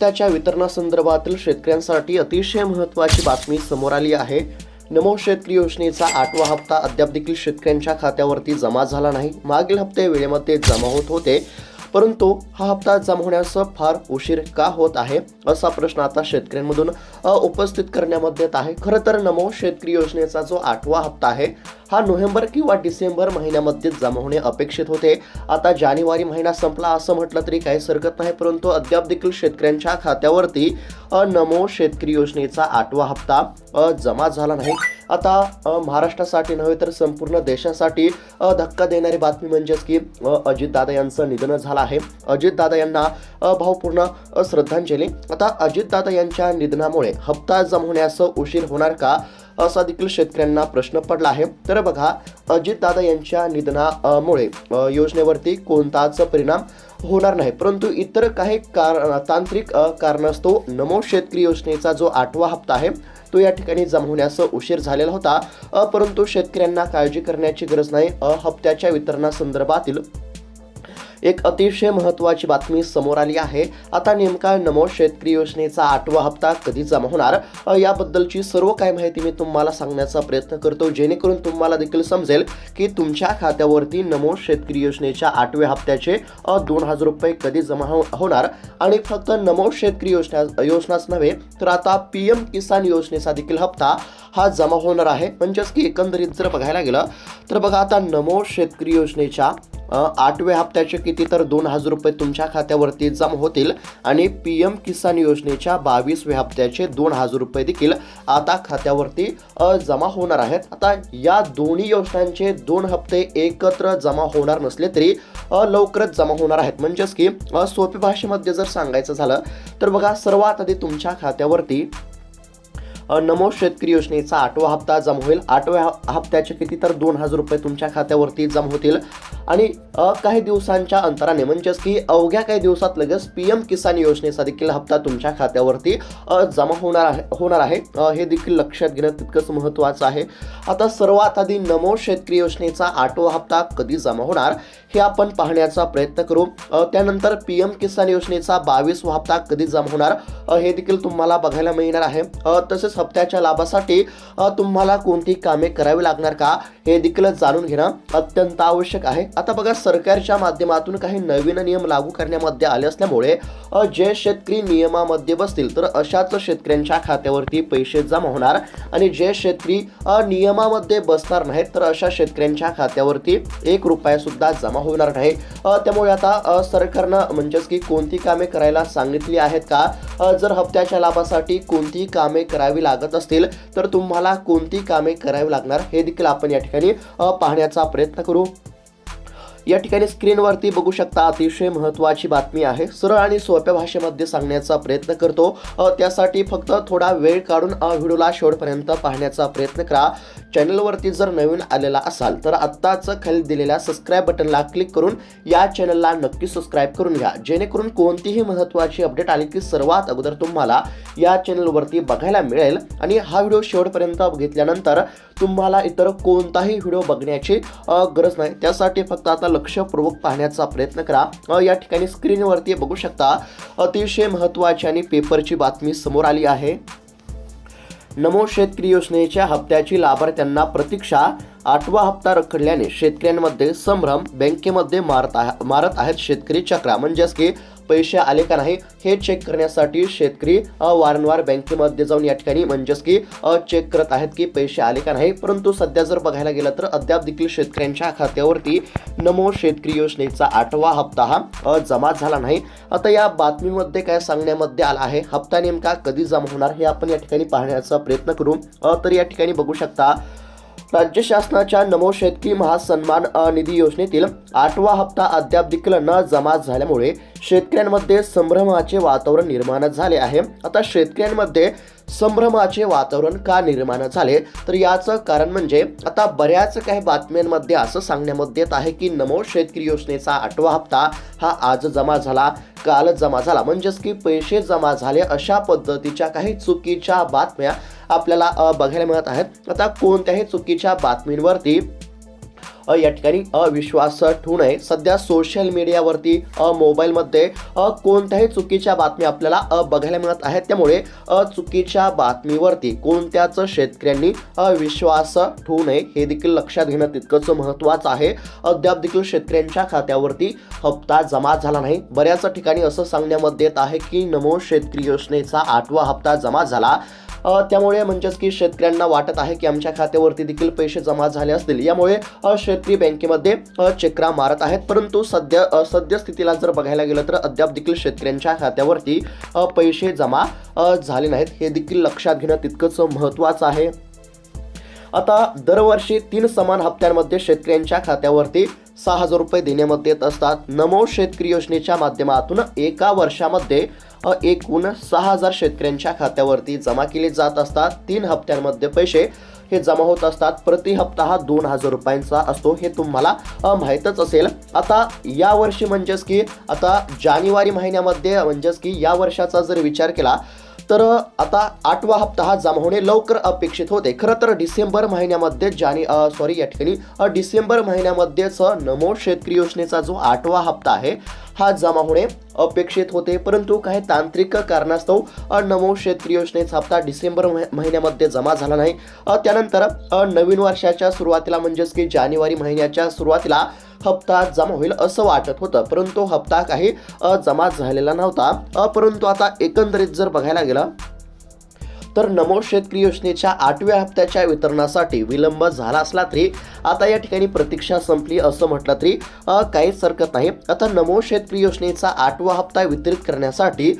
त्याच्या वितरणासंदर्भातील शेतकऱ्यांसाठी अतिशय महत्त्वाची बातमी समोर आली आहे. नमो शेतकरी योजनेचा आठवा हप्ता अद्याप देखील शेतकऱ्यांच्या खात्यावरती जमा झाला नाही. मागील हप्ते वेळेमध्ये जमा होत होते. परंतु हा हप्ता जमा होण्यास फार उशीर का होत आहे असा प्रश्न आता शेतकऱ्यांमधून उपस्थित करण्यामध्ये येत आहे. खरं तर नमो शेतकरी योजनेचा जो आठवा हप्ता आहे हा नोव्हेंबर किंवा डिसेंबर महिन्यामध्ये जमा होणे अपेक्षित होते. आता जानेवारी महिना संपला असं म्हटलं तरी काहीच हरकत नाही परंतु अद्याप देखील शेतकऱ्यांच्या खात्यावरती नमो शेतकरी योजनेचा आठवा हप्ता जमा झाला नाही. आता महाराष्ट्रासाठी नव्हे तर संपूर्ण देशासाठी धक्का देणारी बातमी म्हणजेच की अजित अजितदादा यांचं निधन झालं आहे. अजितदादा यांना भावपूर्ण श्रद्धांजली. आता अजितदादा यांच्या निधनामुळे हप्ता जमा होण्यास उशीर होणार का असा देखील शेतकऱ्यांना प्रश्न पडला आहे. तर बघा अजितदादा यांच्या निधनामुळे योजनेवरती कोणताच परिणाम होणार नाही. परंतु इतर काही कार तांत्रिक कारणास्तव नमो शेतकरी योजनेचा जो आठवा हप्ता आहे तो या ठिकाणी जमा होण्यास उशीर झालेला होता. परंतु शेतकऱ्यांना काळजी करण्याची गरज नाही. अ, हप्त्याच्या वितरणासंदर्भातील एक अतिशय महत्त्वाची बातमी समोर आली आहे. आता नेमका नमो शेतकरी योजनेचा आठवा हप्ता कधी जमा होणार? याबद्दलची सर्व काही माहिती मी तुम्हाला सांगण्याचा प्रयत्न करतो. जेणेकरून तुम्हाला देखील समजेल की तुमच्या खात्यावरती नमो शेतकरी योजनेच्या आठव्या हप्त्याचे दोन हजार रुपये कधी जमा हो- होणार? आणि फक्त नमो शेतकरी योजना योजनाच नव्हे तर आता पी एम किसान योजनेचा देखील हप्ता हा जमा होणार आहे. म्हणजेच की एकंदरीत जर बघायला गेलं तर बघा आता नमो शेतकरी योजनेच्या आठव्या हप्त्याचे किती तर दोन हजार रुपये तुमच्या खात्यावरती जमा होतील आणि पी एम किसान योजनेच्या बावीसव्या हप्त्याचे दोन हजार रुपये देखील आता खात्यावरती जमा होणार आहेत. आता या दोन्ही योजनांचे दोन हप्ते एकत्र जमा होणार नसले तरी लवकरच जमा होणार आहेत. म्हणजेच की सोपी भाषेमध्ये जर सांगायचं झालं तर बघा सर्वात आधी तुमच्या खात्यावरती नमो शेतकरी योजनेचा आठवा हप्ता जमा होईल. आठव्या हप्त्याचे किती तर दोन हजार रुपये तुमच्या खात्यावरती जमा होतील. आणि काही दिवसांच्या अंतराने म्हणजेच की अवघ्या काही दिवसात लगेच पी एम किसान योजनेचा देखील हप्ता तुमच्या खात्यावरती जमा होणार आहे होणार आहे. हे देखील लक्षात घेणं तितकंच महत्त्वाचं आहे. आता सर्वात आधी नमो शेतकरी योजनेचा आठवा हप्ता कधी जमा होणार हे आपण पाहण्याचा प्रयत्न करू. त्यानंतर पी एम किसान योजनेचा बावीसवा हप्ता कधी जमा होणार हे देखील तुम्हाला बघायला मिळणार आहे. तसेच हप्त्याच्या लाभासाठी तुम्हाला कोणती कामे करावी लागणार का हे देखील जाणून घेणं अत्यंत आवश्यक आहे. आता बघा सरकारच्या माध्यमातून काही नवीन नियम लागू करण्यामध्ये आले असल्यामुळे जे शेतकरी नियमामध्ये बसतील तर अशाच शेतकऱ्यांच्या खात्यावरती पैसे जमा होणार आणि जे शेतकरी नियमामध्ये बसणार नाहीत तर अशा शेतकऱ्यांच्या खात्यावरती एक रुपया सुद्धा जमा होणार नाही. त्यामुळे आता सरकारनं म्हणजेच की कोणती कामे करायला सांगितली आहेत का? जर हप्त्याच्या लाभासाठी कोणती कामे करावी लागत असतील तर तुम्हाला कोणती कामे करावी लागणार हे देखील आपण या ठिकाणी पाहण्याचा प्रयत्न करू. या ठिकाणी स्क्रीनवरती बघू शकता अतिशय महत्त्वाची बातमी आहे. सरळ आणि सोप्या भाषेमध्ये सांगण्याचा प्रयत्न करतो. त्यासाठी फक्त थोडा वेळ काढून व्हिडिओला शेवटपर्यंत पाहण्याचा प्रयत्न करा. चॅनलवरती जर नवीन आलेला असाल तर आत्ताच खाली दिलेल्या सबस्क्राईब बटनला क्लिक करून या चॅनलला नक्की सबस्क्राईब करून घ्या. जेणेकरून कोणतीही महत्त्वाची अपडेट आली की सर्वात अगोदर तुम्हाला या चॅनलवरती बघायला मिळेल. आणि हा व्हिडिओ शेवटपर्यंत बघितल्यानंतर तुम्हाला इतर कोणताही व्हिडिओ बघण्याची गरज नाही. त्यासाठी फक्त आता लक्षपूर्वक पाहण्याचा प्रयत्न करा. या ठिकाणी स्क्रीनवरती बघू शकता अतिशय महत्त्वाची आणि पेपरची बातमी समोर आली आहे. नमो शेतकरी योजनेच्या हप्त्याची लाभार्थ्यांना प्रतीक्षा. आठवा हप्ता रखडल्याने शेतकऱ्यांमध्ये संभ्रम. बँकेमध्ये मारत आहे मारत आहेत शेतकरी चक्रा. म्हणजेच की पैसे आले का नाही हे चेक करण्यासाठी शेतकरी वारंवार बँकेमध्ये जाऊन या ठिकाणी म्हणजेच की चेक करत आहेत की पैसे आले का नाही. परंतु सध्या जर बघायला गेलं तर अद्याप देखील शेतकऱ्यांच्या खात्यावरती नमो शेतकरी योजनेचा आठवा हप्ता हा जमा झाला नाही. आता या बातमीमध्ये काय सांगण्यामध्ये आला आहे? हप्ता नेमका कधी जमा होणार हे आपण या ठिकाणी पाहण्याचा प्रयत्न करू. तर या ठिकाणी बघू शकता राज्य शासनाच्या नमो शेतकरी महासन्मान निधी योजनेतील आठवा हप्ता अद्याप देखील न जमा झाल्यामुळे शेतकऱ्यांमध्ये संभ्रमाचे वातावरण निर्माण झाले आहे. आता शेतकऱ्यांमध्ये संभ्रमाचे वातावरण का निर्माण झाले? तर याचं कारण म्हणजे आता बऱ्याच काही बातम्यांमध्ये असं सांगण्यामध्ये येत आहे की नमो शेतकरी योजनेचा आठवा हप्ता हा आज जमा झाला काल जमा झाला. म्हणजेच की पैसे जमा झाले अशा पद्धतीच्या काही चुकीच्या बातम्या आपल्याला बघायला मिळत आहेत. आता कोणत्याही चुकीच्या बातमींवरती या ठिकाणी अविश्वास ठेवू नये. सध्या सोशल मीडियावरती मोबाईलमध्ये कोणत्याही चुकीच्या बातम्या आपल्याला बघायला मिळत आहेत. त्यामुळे अ, चुकीच्या बातमीवरती कोणत्याच शेतकऱ्यांनी विश्वास ठेवू नये. हे देखील लक्षात घेणं तितकंच महत्त्वाचं आहे. अद्याप देखील शेतकऱ्यांच्या खात्यावरती हप्ता जमा झाला नाही. बऱ्याच ठिकाणी असं सांगण्यामध्ये येत आहे की नमो शेतकरी योजनेचा आठवा हप्ता जमा झाला. त्यामुळे म्हणजेच की शेतकऱ्यांना वाटत आहे की आमच्या खात्यावरती देखील पैसे जमा झाले असतील. यामुळे शेतकरी बँकेमध्ये अ, चक्रा मारत आहेत. परंतु सध्या सद्यस्थितीला जर बघायला गेलं तर अद्याप देखील शेतकऱ्यांच्या खात्यावरती पैसे जमा झाले नाहीत. हे देखील लक्षात घेणं तितकंच महत्त्वाचं आहे. आता दरवर्षी तीन समान हप्त्यांमध्ये शेतकऱ्यांच्या खात्यावरती सहा हजार रुपये देण्यामध्ये येत असतात. नमो शेतकरी योजनेच्या माध्यमातून एका वर्षामध्ये एकूण सहा हजार शेतकऱ्यांच्या खात्यावरती जमा केले जात असतात. तीन हप्त्यांमध्ये पैसे हे जमा होत असतात. प्रति हप्ता हा दोन हजार रुपयांचा असतो हे तुम्हाला माहीतच असेल. आता या वर्षी म्हणजेच की आता जानेवारी महिन्यामध्ये म्हणजेच की या वर्षाचा जर विचार केला तर आता आठवा हप्ता हा जमा होणे लवकर अपेक्षित होते. खरं तर डिसेंबर महिन्यामध्ये जाने सॉरी या ठिकाणी डिसेंबर महिन्यामध्येच नमो शेतकरी योजनेचा जो आठवा हप्ता आहे हा जमा होणे अपेक्षित होते. परंतु काही तांत्रिक कारणास्तव नमो शेतकरी योजनेचा हप्ता डिसेंबर महिन्यामध्ये जमा झाला नाही. त्यानंतर नवीन वर्षाच्या सुरुवातीला म्हणजेच की जानेवारी महिन्याच्या सुरुवातीला हप्ता जमा होईल असं वाटत होतं. परंतु हप्ता काही जमा झालेला नव्हता. परंतु आता एकंदरीत जर बघायला गेलं तर नमो शेतकरी योजनेच्या आठव्या हप्त्याच्या वितरणासाठी विलंब झाला असला तरी आता या ठिकाणी प्रतीक्षा संपली असं म्हटलं तरी काहीच हरकत नाही. आता नमो शेतकरी योजनेचा आठवा हप्ता वितरित करण्यासाठी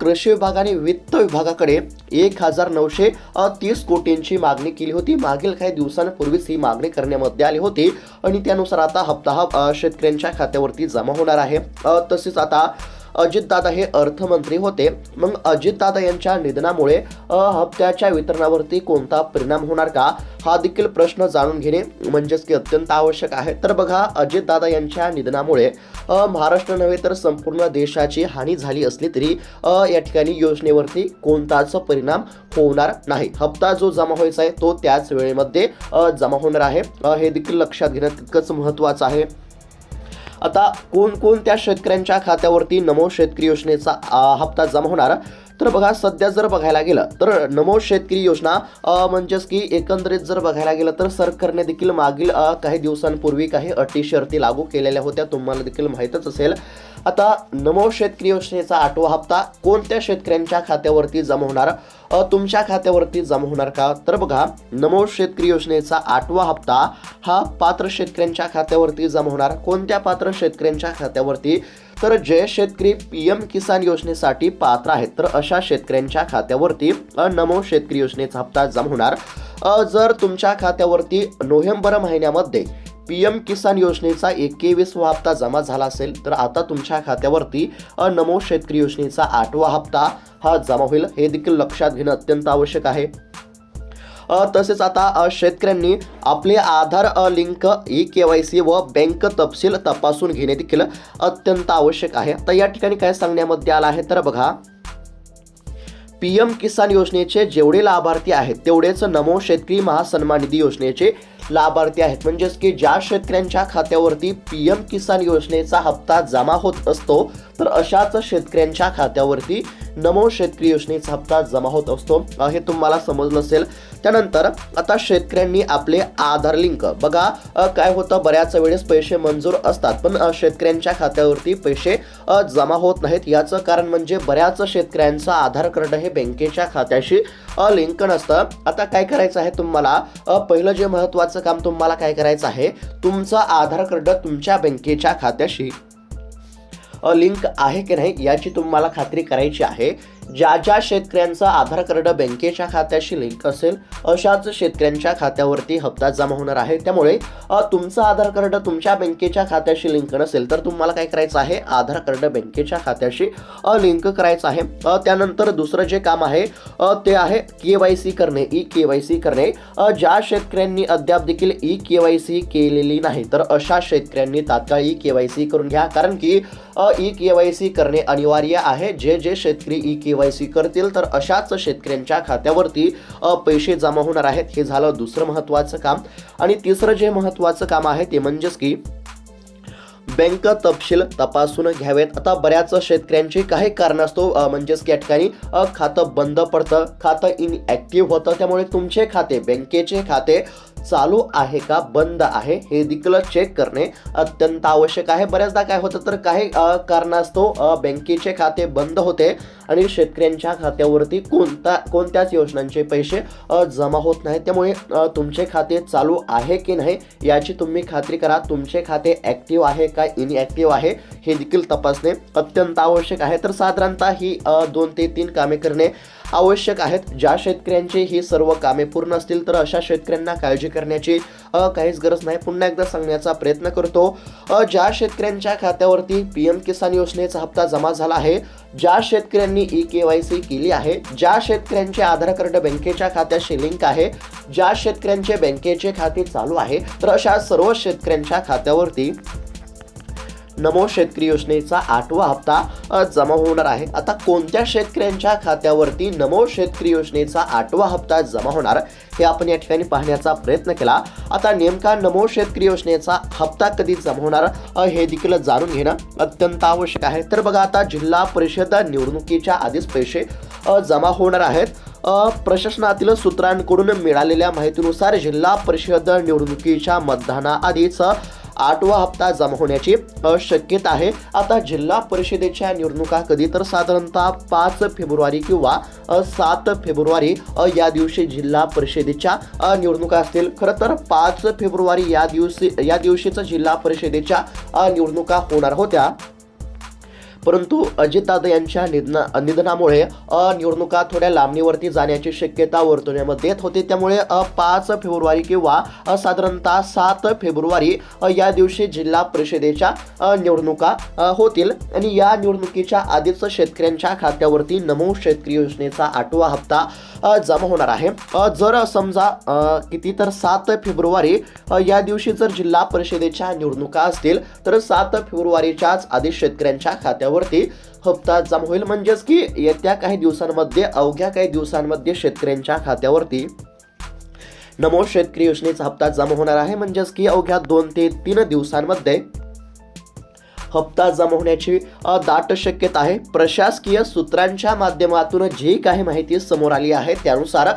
कृषी विभागाने वित्त विभागाकडे एक हजार नऊशे तीस कोटींची मागणी केली होती. मागील काही दिवसांपूर्वीच ही मागणी करण्यामध्ये आली होती आणि त्यानुसार आता हप्ता हा शेतकऱ्यांच्या खात्यावरती जमा होणार आहे. तसेच आता अजितदादा हे अर्थमंत्री होते. मग अजितदादा यांच्या निधनामुळे हप्त्याच्या वितरणावरती कोणता परिणाम होणार का? हा देखील प्रश्न जाणून घेणे म्हणजेच की अत्यंत आवश्यक आहे. तर बघा अजितदादा यांच्या निधनामुळे महाराष्ट्र नव्हे तर संपूर्ण देशाची हानी झाली असली तरी या ठिकाणी योजनेवरती कोणताच परिणाम होणार नाही. हप्ता जो जमा व्हायचा आहे तो त्याच वेळेमध्ये जमा होणार आहे. हे देखील लक्षात घेणं तितकंच महत्त्वाचं आहे. आता कोणकोणत्या शेतकऱ्यांच्या खात्यावरती नमो शेतकरी योजनेचा हप्ता जमा होणार? तर बघा सध्या जर बघायला गेलं तर नमो शेतकरी योजना म्हणजेच की एकंदरीत जर बघायला गेलं तर सरकारने देखील मागील काही दिवसांपूर्वी काही अटी शर्ती लागू केलेल्या होत्या तुम्हाला देखील माहीतच असेल. आता नमो शेतकरी योजनेचा आठवा हप्ता कोणत्या शेतकऱ्यांच्या खात्यावरती जमा होणार? तुमच्या खात्यावरती जमा होणार का? तर बघा नमो शेतकरी योजनेचा आठवा हप्ता हा पात्र शेतकऱ्यांच्या खात्यावरती जमा होणार. कोणत्या पात्र शेतकऱ्यांच्या खात्यावरती? तर जे शेतकरी पी एम किसान योजनेसाठी पात्र आहेत तर अशा शेतकऱ्यांच्या खात्यावरती नमो शेतकरी योजनेचा हप्ता जमा होणार. जर तुमच्या खात्यावरती नोव्हेंबर महिन्यामध्ये पी एम किसान योजनेचा एकेवीसवा हप्ता जमा झाला असेल तर आता तुमच्या खात्यावरती नमो शेतकरी योजनेचा आठवा हप्ता हा जमा होईल हे देखील लक्षात घेणं अत्यंत आवश्यक आहे. तसेच आता शेतकऱ्यांनी आपले Aadhaar link e K Y C व बँक तपशील तपासून घेणे देखील अत्यंत आवश्यक आहे. तर या ठिकाणी काय सांगण्यामध्ये आलं आहे तर बघा. पी एम किसान योजनेचे जेवढे लाभार्थी आहेत तेवढेच नमो शेतकरी महासन्मान निधी योजनेचे लाभार्थी आहेत. म्हणजेच की ज्या शेतकऱ्यांच्या खात्यावरती पी एम किसान योजनेचा हप्ता जमा होत असतो तर अशाच शेतकऱ्यांच्या खात्यावरती नमो शेतकरी योजनेचा हप्ता जमा होत असतो. हे तुम्हाला समजलं असेल. त्यानंतर आता शेतकऱ्यांनी आपले आधार लिंक. बघा काय होतं बऱ्याच वेळेस पैसे मंजूर असतात पण शेतकऱ्यांच्या खात्यावरती पैसे जमा होत नाहीत. याचं कारण म्हणजे बऱ्याच शेतकऱ्यांचं आधार कार्ड हे बँकेच्या खात्याशी लिंक नसतं. आता काय करायचं आहे तुम्हाला? पहिलं जे महत्त्वाचं काम तुम्हाला काय करायचं आहे तुमचं आधार कार्ड तुमच्या बँकेच्या खात्याशी लिंक आहे की नाही याची तुम्हाला खात्री करायची आहे. ज्या ज्या शेतकऱ्यांचं आधार कार्ड बँकेच्या खात्याशी लिंक असेल अशाच शेतकऱ्यांच्या खात्यावरती हप्ता जमा होणार आहे. त्यामुळे तुमचं आधार कार्ड तुमच्या बँकेच्या खात्याशी लिंक नसेल तर तुम्हाला काय करायचं आहे? आधार कार्ड बँकेच्या खात्याशी लिंक करायचं आहे. त्यानंतर दुसरं जे काम आहे ते आहे के वाय सी करणे ई के वाय सी करणे. ज्या शेतकऱ्यांनी अद्याप देखील ई के वाय सी केलेली नाही तर अशा शेतकऱ्यांनी तात्काळ ई के वाय सी करून घ्या. कारण की ई के वाय सी करणे अनिवार्य आहे. जे जे शेतकरी ई के केवायसी करतील तर अशाच शेतकऱ्यांच्या खात्यावरती पैसे जमा होणार आहेत. हे झालं दुसरं महत्त्वाचं काम. आणि तिसरं जे महत्त्वाचं काम आहे ते म्हणजेच की बँक तपशील तपासून घ्यावेत. आता बऱ्याच शेतकऱ्यांची काही कारणास्तव म्हणजेच की या ठिकाणी खातं बंद पडतं. खातं इनॲक्टिव्ह होतं. त्यामुळे तुमचे खाते बँकेचे खाते चालू आहे का? बंद आहे. हे देखील चेक करणे अत्यंत आवश्यक आहे. बऱ्याचदा काय होतं तर काही कारणास्तव बँकेचे खाते बंद होते आणि शेतकऱ्यांच्या खात्यावरती कोणता कोणत्याच योजनांचे पैसे जमा होत नाही त्यामुळे तुमचे खाते चालू आहे की नाही याची तुम्ही खात्री करा. तुमचे खाते ॲक्टिव्ह आहे का इनॲक्टिव्ह आहे हे देखील तपासणे अत्यंत आवश्यक आहे. तर साधारणतः ही दोन ते तीन कामे करणे आवश्यक आहेत. ज्या शेतकऱ्यांची ही सर्व कामे पूर्ण असतील तर अशा शेतकऱ्यांना काळजी करण्याची काहीच गरज नाही. पुन्हा एकदा सांगण्याचा प्रयत्न करतो. ज्या शेतकऱ्यांच्या खात्यावरती पी एम किसान योजनेचा हप्ता जमा झाला आहे ज्या शेतकऱ्यांनी ई के वाय सी केली आहे ज्या शेतकऱ्यांचे आधार कार्ड बँकेच्या खात्याशी लिंक आहे ज्या शेतकऱ्यांचे बँकेचे खाते चालू आहे तर अशा सर्व शेतकऱ्यांच्या खात्यावरती नमो शेतकरी योजनेचा आठवा हप्ता जमा होणार आहे. आता कोणत्या शेतकऱ्यांच्या खात्यावरती नमो शेतकरी योजनेचा आठवा हप्ता जमा होणार हे आपण या ठिकाणी पाहण्याचा प्रयत्न केला. आता नेमका नमो शेतकरी योजनेचा हप्ता कधी जमा होणार हे देखील जाणून घेणं अत्यंत आवश्यक आहे. तर बघा आता जिल्हा परिषद निवडणुकीच्या आधीच पैसे जमा होणार आहेत. प्रशासनातील सूत्रांकडून मिळालेल्या माहितीनुसार जिल्हा परिषद निवडणुकीच्या मतदानाआधीच आठवा हप्ता जमा होण्याची शक्यता आहे. आता जिल्हा परिषदेच्या निवडणुका कधी तर साधारणतः पाच फेब्रुवारी किंवा सात फेब्रुवारी या दिवशी जिल्हा परिषदेच्या निवडणुका असतील. खरं तर पाच फेब्रुवारी या दिवशी या दिवशीच जिल्हा परिषदेच्या निवडणुका होणार होत्या. परंतु अजितदादा यांच्या निधना निधनामुळे निवडणुका थोड्या लांबणीवरती जाण्याची शक्यता वर्तवण्यामध्ये येत होती. त्यामुळे पाच फेब्रुवारी किंवा साधारणतः सात फेब्रुवारी या दिवशी जिल्हा परिषदेच्या निवडणुका होतील. आणि या निवडणुकीच्या आधीच शेतकऱ्यांच्या खात्यावरती नमो शेतकरी योजनेचा आठवा हप्ता जमा होणार आहे. जर समजा किती तर सात फेब्रुवारी या दिवशी जर जिल्हा परिषदेच्या निवडणुका असतील तर सात फेब्रुवारीच्याच आधी शेतकऱ्यांच्या खात्यावरती हप्ता जमा होईल. म्हणजेच की येत्या काही दिवसांमध्ये अवघ्या काही दिवसांमध्ये शेतकऱ्यांच्या खात्यावरती नमो शेतकरी योजनेचा हप्ता जमा होणार आहे. म्हणजेच की अवघ्या दोन ते तीन दिवसांमध्ये हप्ता जमा होण्याची दाट शक्यता आहे. प्रशासकीय सूत्रांच्या माध्यमातून जी काही माहिती समोर आली आहे त्यानुसार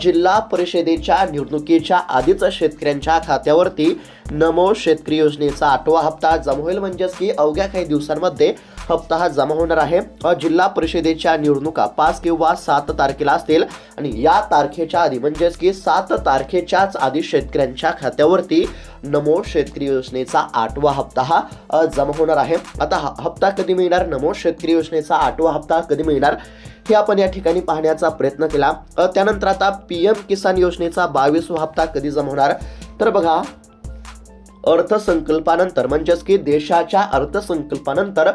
जिल्हा परिषदेच्या निवडणुकीच्या आधीच शेतकऱ्यांच्या खात्यावरती नमो शेतकरी योजनेचा आठवा हप्ता जमा होईल म्हणजेच की अवघ्या काही दिवसांमध्ये हप्ता हा जमा होणार आहे. जिल्हा परिषदेच्या निवडणुका पाच किंवा सात तारखेला असतील. आणि या तारखेच्या आधी म्हणजेच की सात तारखेच्याच आधी शेतकऱ्यांच्या खात्यावरती नमो शेतकरी योजनेचा आठवा हप्ता हा जमा होणार आहे. आता हा हप्ता कधी मिळणार? नमो शेतकरी योजनेचा आठवा हप्ता कधी मिळणार? हे आपण या ठिकाणी पाहण्याचा प्रयत्न केला. त्यानंतर आता पी एम किसान योजनेचा बावीसवा हप्ता कधी जमा होणार? तर बघा अर्थसंकल्पानंतर म्हणजेच की देशाच्या अर्थसंकल्पानंतर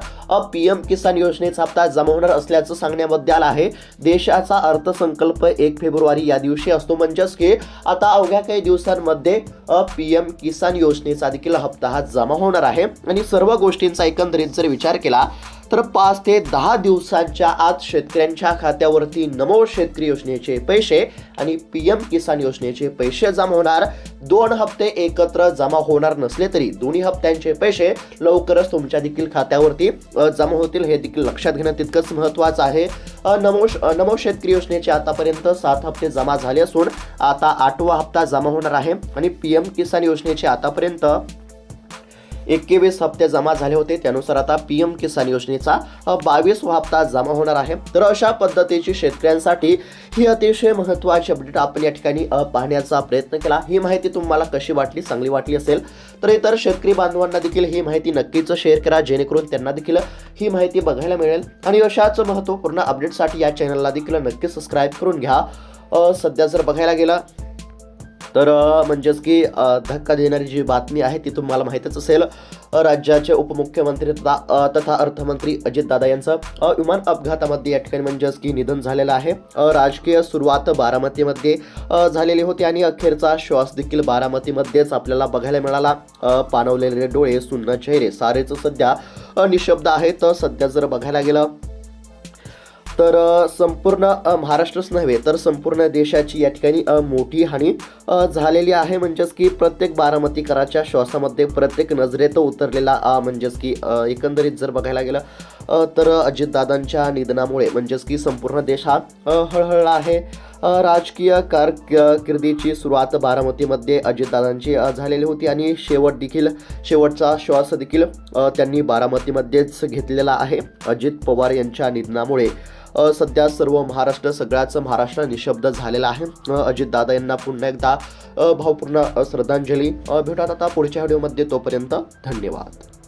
पी एम किसान योजनेचा हप्ता जमा होणार असल्याचं सांगण्यामध्ये आलं आहे. देशाचा अर्थसंकल्प एक फेब्रुवारी या दिवशी असतो म्हणजेच की आता अवघ्या काही दिवसांमध्ये पी एम किसान योजनेचा देखील हप्ता हा जमा होणार आहे. आणि सर्व गोष्टींचा एकंदरीत जर विचार केला तर पाच ते दहा दिवसांच्या आत शेतकऱ्यांच्या खात्यावरती नमो शेतकरी योजनेचे पैसे आणि पी एम किसान योजनेचे पैसे जमा होणार. दोन हप्ते एकत्र जमा होणार नसले तरी दोन्ही हप्त्यांचे पैसे लवकरच तुमच्या देखील खात्यावरती जमा होतील. हे देखील लक्षात घेणं तितकंच महत्त्वाचं आहे. नमो नमो शेतकरी योजनेचे आतापर्यंत सात हप्ते जमा झाले असून आता आठवा हप्ता जमा होणार आहे. आणि पी एम किसान योजनेचे आतापर्यंत एक्केवीस हप्ते जमा झाले होते. त्यानुसार आता पी एम किसान योजनेचा बावीस हप्ता जमा होणार आहे. तर अशा पद्धतीची शेतकऱ्यांसाठी ही अतिशय महत्त्वाची अपडेट आपण या ठिकाणी पाहण्याचा प्रयत्न केला. ही माहिती तुम्हाला कशी वाटली चांगली वाटली असेल तर इतर शेतकरी बांधवांना देखील ही माहिती नक्कीच शेअर करा. जेणेकरून त्यांना देखील ही माहिती बघायला मिळेल. आणि अशाच महत्त्वपूर्ण अपडेटसाठी या चॅनलला देखील नक्की सबस्क्राईब करून घ्या. सध्या जर बघायला गेलं तर म्हणजेच की धक्का देणारी जी बातमी आहे ती तुम्हाला माहीतच असेल. राज्याचे उपमुख्यमंत्री तथा तथा अर्थमंत्री अजितदादा यांचं विमान अपघातामध्ये या ठिकाणी म्हणजेच की निधन झालेलं आहे. राजकीय सुरुवात बारामतीमध्ये झालेली होती आणि अखेरचा श्वास देखील बारामतीमध्येच आपल्याला बघायला मिळाला. पाणवलेले डोळे सुन्न चेहरे सारेच सध्या निशब्द आहेत. सध्या जर बघायला गेलं तर संपूर्ण महाराष्ट्रच नव्हे तर संपूर्ण देशाची या ठिकाणी मोठी हानी झालेली आहे. म्हणजेच की प्रत्येक बारामतीकराच्या श्वासामध्ये प्रत्येक नजरेत उतरलेला म्हणजेच की एकंदरीत जर बघायला गेलं तर अजितदादांच्या निधनामुळे म्हणजेच की संपूर्ण देश हा हळहळला आहे. राजकीय कारकिर्दीची सुरुवात बारामतीमध्ये अजितदादांची झालेली होती आणि शेवट देखील शेवटचा श्वास देखील त्यांनी बारामतीमध्येच घेतलेला आहे. अजित पवार यांच्या निधनामुळे सध्या सर्व महाराष्ट्र सगळ्याच महाराष्ट्र निशब्द झालेला आहे. अजितदादा यांना पुन्हा एकदा भावपूर्ण श्रद्धांजली. भेटत आता पुढच्या व्हिडिओमध्ये. तोपर्यंत धन्यवाद.